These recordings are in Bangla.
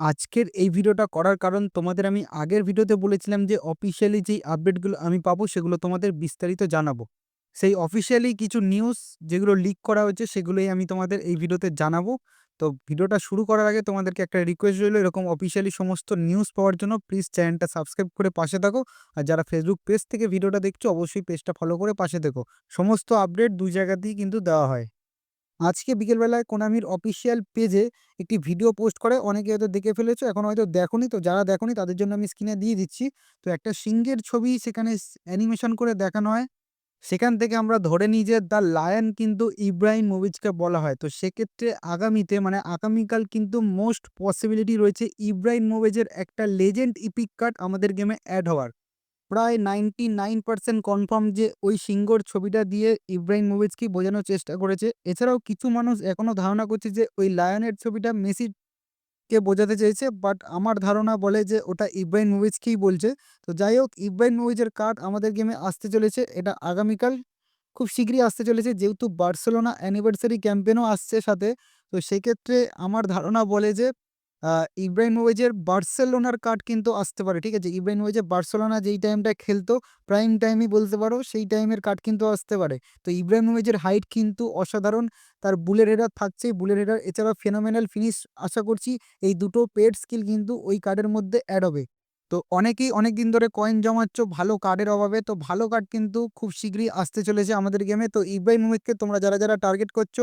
আজকের এই ভিডিওটা করার কারণ তোমাদের আমি আগের ভিডিওতে বলেছিলাম যে অফিসিয়ালি যেই আপডেটগুলো আমি পাবো সেগুলো তোমাদের বিস্তারিত জানাব। সেই অফিসিয়ালি কিছু নিউজ যেগুলো লিক করা হয়েছে সেগুলোই আমি তোমাদের এই ভিডিওতে জানাব। তো ভিডিওটা শুরু করার আগে তোমাদেরকে একটা রিকোয়েস্ট রইল, এরকম অফিসিয়ালি সমস্ত নিউজ পাওয়ার জন্য প্লিজ চ্যানেলটা সাবস্ক্রাইব করে পাশে থাকো। আর যারা ফেসবুক পেজ থেকে ভিডিওটা দেখছ, অবশ্যই পেজটা ফলো করে পাশে থেকো। সমস্ত আপডেট দুই জায়গাতেই কিন্তু দেওয়া হয়। আজকে বিকেলবেলায় কোনামির অফিসিয়াল পেজে একটি ভিডিও পোস্ট করে। অনেকে হয়তো দেখে ফেলেছো, এখন হয়তো দেখোনি। তো যারা দেখোনি, তাদের জন্য আমি স্ক্রিনে দিয়ে দিচ্ছি। তো একটা সিংহের ছবি সেখানে অ্যানিমেশন করে দেখানো হয়। সেখান থেকে আমরা ধরে নিই যে দ্য লায়ন কিন্তু ইব্রাহিম মুভিজকে বলা হয়। তো সেক্ষেত্রে আগামীতে মানে আগামীকাল কিন্তু মোস্ট পসিবিলিটি রয়েছে ইব্রাহিম মুভিজের একটা লেজেন্ড ইপিক কার্ড আমাদের গেমে অ্যাড হওয়ার। প্রায় নাইনটি নাইন পার্সেন্ট কনফার্ম যে ওই সিংহর ছবিটা দিয়ে ইব্রাহিম মুভিজকেই বোঝানোর চেষ্টা করেছে। এছাড়াও কিছু মানুষ এখনও ধারণা করছে যে ওই লায়নের ছবিটা মেসিকে বোঝাতে চেয়েছে বাট আমার ধারণা বলে যে ওটা ইব্রাহিম মুভিজকেই বলছে। তো যাই হোক, ইব্রাহিম মুভিজের কার্ড আমাদের গেমে আসতে চলেছে। এটা আগামীকাল, খুব শীঘ্রই আসতে চলেছে, যেহেতু বার্সেলোনা অ্যানিভার্সারি ক্যাম্পেনও আসছে সাথে। তো সেক্ষেত্রে আমার ধারণা বলে যে আহ, ইব্রাহিমোভিচের বার্সেলোনার কার্ড কিন্তু আসতে পারে ঠিক আছে? ইব্রাহিমোভিচের বার্সেলোনা যেই টাইমটা খেলতো প্রাইম টাইমই বলতে পারো সেই টাইমের কার্ড কিন্তু আসতে পারে। তো ইব্রাহিমোভিচের হাইট কিন্তু অসাধারণ তার বুলের হেডার থাকছেই বুলের হেডার এছাড়াও ফেনোমেনাল ফিনিশ আশা করছি এই দুটো পেড স্কিল কিন্তু ওই কার্ডের মধ্যে অ্যাড হবে। তো অনেকেই অনেক দিন ধরে কয়েন জমাচ্ছ ভালো কার্ডের অভাবে তো ভালো কার্ড কিন্তু খুব শীঘ্রই আসতে চলেছে আমাদের গেমে তো ইব্রাহিমোভিচকে তোমরা যারা যারা টার্গেট করছ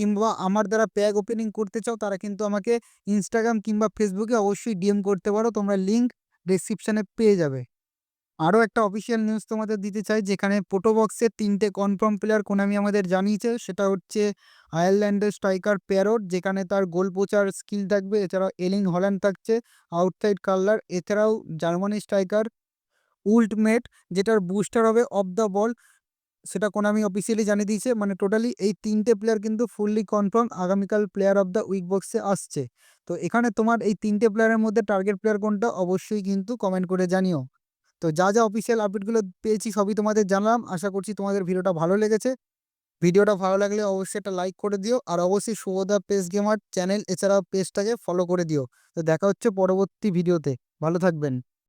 কিংবা আমার দ্বারা প্যাক ওপেনিং করতে চাও, তারা কিন্তু আমাকে ইনস্টাগ্রাম কিংবা ফেসবুকে অবশ্যই ডিএম করতে পারো। তোমরা লিঙ্ক ডিসক্রিপশানে পেয়ে যাবে। আরও একটা অফিসিয়াল নিউজ তোমাদের দিতে চাই, যেখানে পোটোবক্সের তিনটে কনফার্ম প্লেয়ার কোনামি আমাদের জানিয়েছে। সেটা হচ্ছে আয়ারল্যান্ডের স্ট্রাইকার প্যারোট যেখানে তার গোল পোচার স্কিল থাকবে। এছাড়াও এলিং হল্যান্ড থাকছে আউটসাইড কালার এছাড়াও জার্মানি স্ট্রাইকার উল্টমেট যেটার বুস্টার হবে অফ দ্য বল সেটা কোনামি অফিসিয়ালি জানিয়ে দিয়েছে। মানে টোটালি এই তিনটে প্লেয়ার কিন্তু ফুললি কনফার্ম আগামীকাল প্লেয়ার অফ দ্য উইক বক্সে আসছে। তো এখানে তোমার এই তিনটে প্লেয়ারের মধ্যে টার্গেট প্লেয়ার কোনটা অবশ্যই কিন্তু কমেন্ট করে জানিও। তো যা যা অফিসিয়াল আপডেটগুলো পেয়েছি সবই তোমাদের জানলাম। আশা করছি তোমাদের ভিডিওটা ভালো লেগেছে। ভিডিওটা ভালো লাগলে অবশ্যই একটা লাইক করে দিও। আর অবশ্যই শুভদা পেস গেমার চ্যানেল এছাড়াও পেজটাকে ফলো করে দিও। তো দেখা হচ্ছে পরবর্তী ভিডিওতে। ভালো থাকবেন।